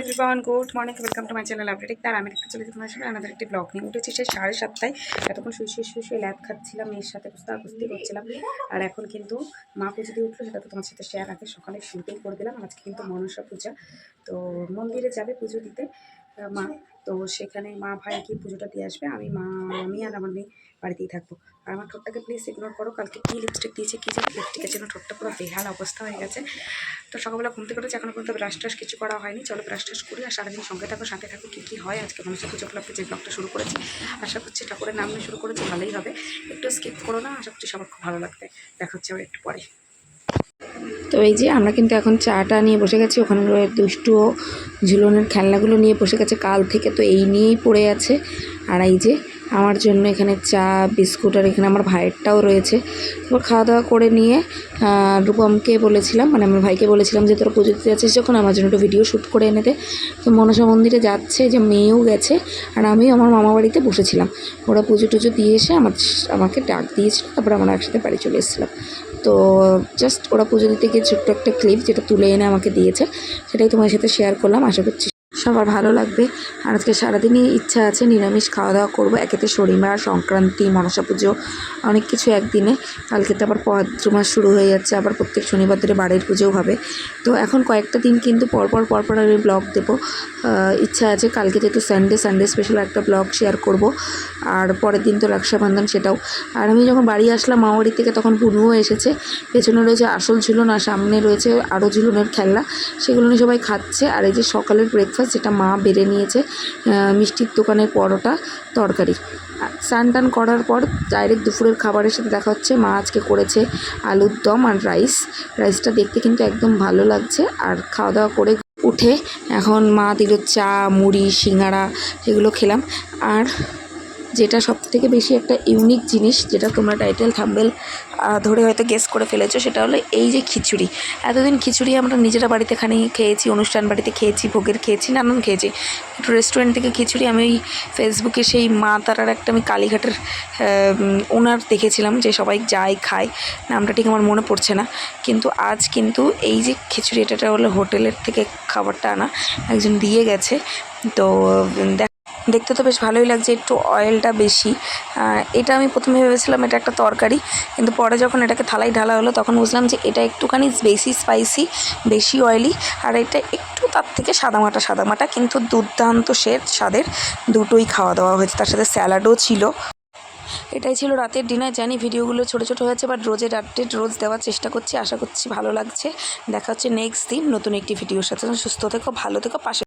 Everyone good morning welcome to my channel update তার আমি একটা চলে তোমার আমাদের একটি ব্লগ নিয়ে। উঠেছি সেই সাড়ে সাতটায়। এতক্ষণ শুয়ে শুয়ে শুয়ে শুয়ে ল্যাব খাচ্ছিলাম, মেয়ের সাথে কুস্তা কুস্তি করছিলাম। আর এখন কিন্তু মা পুজো দিয়ে উঠল, সেটা তো তোমার সাথে শেয়ার আগে। সকালে শুরুতেই করে দিলাম, আজকে কিন্তু মনসা পূজা। তো মন্দিরে যাবে পুজো দিতে। মা। তো সেখানে মা ভাই গিয়ে পুজোটা দিয়ে আসবে। আমি মা, আমি আর আমার মেয়ে বাড়িতেই থাকব। আর আমার ঠোঁটটাকে প্লিজ ইগনোর করো। কালকে কী লিপস্টিক দিয়েছে, কী যে লিপস্টিকের জন্য ঠোঁটটা পুরো বেহাল অবস্থা হয়ে গেছে। তো সকালবেলা ঘুম থেকে উঠেছে এখনও পর্যন্ত ব্রাশ টাশ কিছু করা হয়নি। চলো ব্রাশ টাশ করি আর সারাদিন সঙ্গে থাকো, সাথে থাকো। কী কী হয়? আজকে মনসা পুজো উপলক্ষে যে ব্লগটা শুরু করেছি, আশা করছি ঠাকুরের নাম শুরু করেছি, ভালোই হবে। একটু স্কিপ করো না, আশা করছি সবার খুব ভালো লাগবে। দেখা হচ্ছে আবার একটু পরে। তো এই যে আমরা কিন্তু এখন চাটা নিয়ে বসে গেছি, ওখানে দুষ্টু ও ঝুলনের খেলনাগুলো নিয়ে বসে গেছে কাল থেকে, তো এই নিয়েই পড়ে আছে। আর এই যে আমার জন্য এখানে চা, বিস্কুট আর এখানে আমার ভাইয়েরটাও রয়েছে। তারপর খাওয়া দাওয়া করে নিয়ে রূপমকে বলেছিলাম মানে আমার ভাইকে বলেছিলাম যে তোরা পুজো দিতে যাচ্ছিস যখন, আমার জন্য একটু ভিডিও শ্যুট করে এনে দে। তো মনসা মন্দিরে যাচ্ছে, যে মেয়েও গেছে, আর আমিও আমার মামা বাড়িতে বসেছিলাম। ওরা পুজো টুজো দিয়ে এসে আমার, আমাকে ডাক দিয়েছিল, তারপর আমরা একসাথে বাড়ি চলে এসেছিলাম। তো জাস্ট ওরা পুজো দিতে গিয়ে ছোট্ট একটা ক্লিপ যেটা তুলে এনে আমাকে দিয়েছে, সেটাই তোমার সাথে শেয়ার করলাম, আশা করছি সবার ভালো লাগবে। আর আজকে সারাদিনই ইচ্ছা আছে নিরামিষ খাওয়া দাওয়া করব। একেতে শনিবার সংক্রান্তি, মনসা পুজো, অনেক কিছু একদিনে। কালকে তো আবার পদ্র মাস শুরু হয়ে যাচ্ছে, আবার প্রত্যেক শনিবার ধরে বাড়ির পুজোও হবে। তো এখন কয়েকটা দিন কিন্তু পরপর পরপর আমি ব্লগ দেবো। ইচ্ছা আছে কালকে যেহেতু সানডে সানডে স্পেশাল একটা ব্লগ শেয়ার করব। আর পরের দিন তো রক্ষাবন্ধন সেটাও। আর আমি যখন বাড়ি আসলাম মা বাড়ি থেকে তখন বুনুও এসেছে। পেছনে রয়েছে আসল ঝুলন আর সামনে রয়েছে আরও ঝুলনের খেলনা। সেগুলো নিয়ে সবাই খাচ্ছে। আর এই যে সকালের ব্রেকফাস্ট যেটা মা বেড়ে নিয়েছে মিষ্টির দোকানের পরোটা, তরকারি। স্নান টান করার পর ডাইরেক্ট দুপুরের খাবারের সাথে দেখা হচ্ছে, মা আজকে করেছে আলুর দম আর রাইস রাইসটা দেখতে কিন্তু একদম ভালো লাগছে আর খাওয়া দাওয়া করে উঠে এখন মা দিল চা, মুড়ি, সিঙ্গাড়া, এগুলো খেলাম। আর যেটা সব থেকে বেশি একটা ইউনিক জিনিস, যেটা তোমরা টাইটেল থাম্বেল ধরে হয়তো গেস করে ফেলেছো, সেটা হলো এই যে খিচুড়ি। এতদিন খিচুড়ি আমরা নিজেরা বাড়িতে খানি খেয়েছি, অনুষ্ঠান বাড়িতে খেয়েছি, ভোগের খেয়েছি, নানান খেয়েছি। একটু রেস্টুরেন্ট থেকে খিচুড়ি আমি ওই ফেসবুকে সেই মা তারার একটা আমি কালীঘাটের ওনার দেখেছিলাম, যে সবাই যায়, খায়। নামটা ঠিক আমার মনে পড়ছে না। কিন্তু আজ কিন্তু এই যে খিচুড়ি, এটা হলো হোটেলের থেকে খাবারটা আনা, একজন দিয়ে গেছে। তো দেখ দেখতে তো বেশ ভালোই লাগছে, একটু অয়েলটা বেশি। এটা আমি প্রথমে ভেবেছিলাম এটা একটা তরকারি, কিন্তু পরে যখন এটাকে থালায় ঢালা হলো তখন বুঝলাম যে এটা একটুখানি বেশি স্পাইসি বেশি অয়েলি আর এটা একটু তার থেকে সাদামাটা সাদামাটা কিন্তু দুর্দান্ত স্বাদ স্বাদের দুটোই খাওয়া দাওয়া হয়েছে। তার সাথে স্যালাডও ছিল। এটাই ছিল রাতের ডিনার জানি ভিডিওগুলো ছোটো ছোটো হয়েছে বাট রোজের আপডেট রোজ দেওয়ার চেষ্টা করছি, আশা করছি ভালো লাগছে। দেখা হচ্ছে নেক্সট দিন নতুন একটি ভিডিওর সাথে। সুস্থ থেকো, ভালো থেকো, পাশে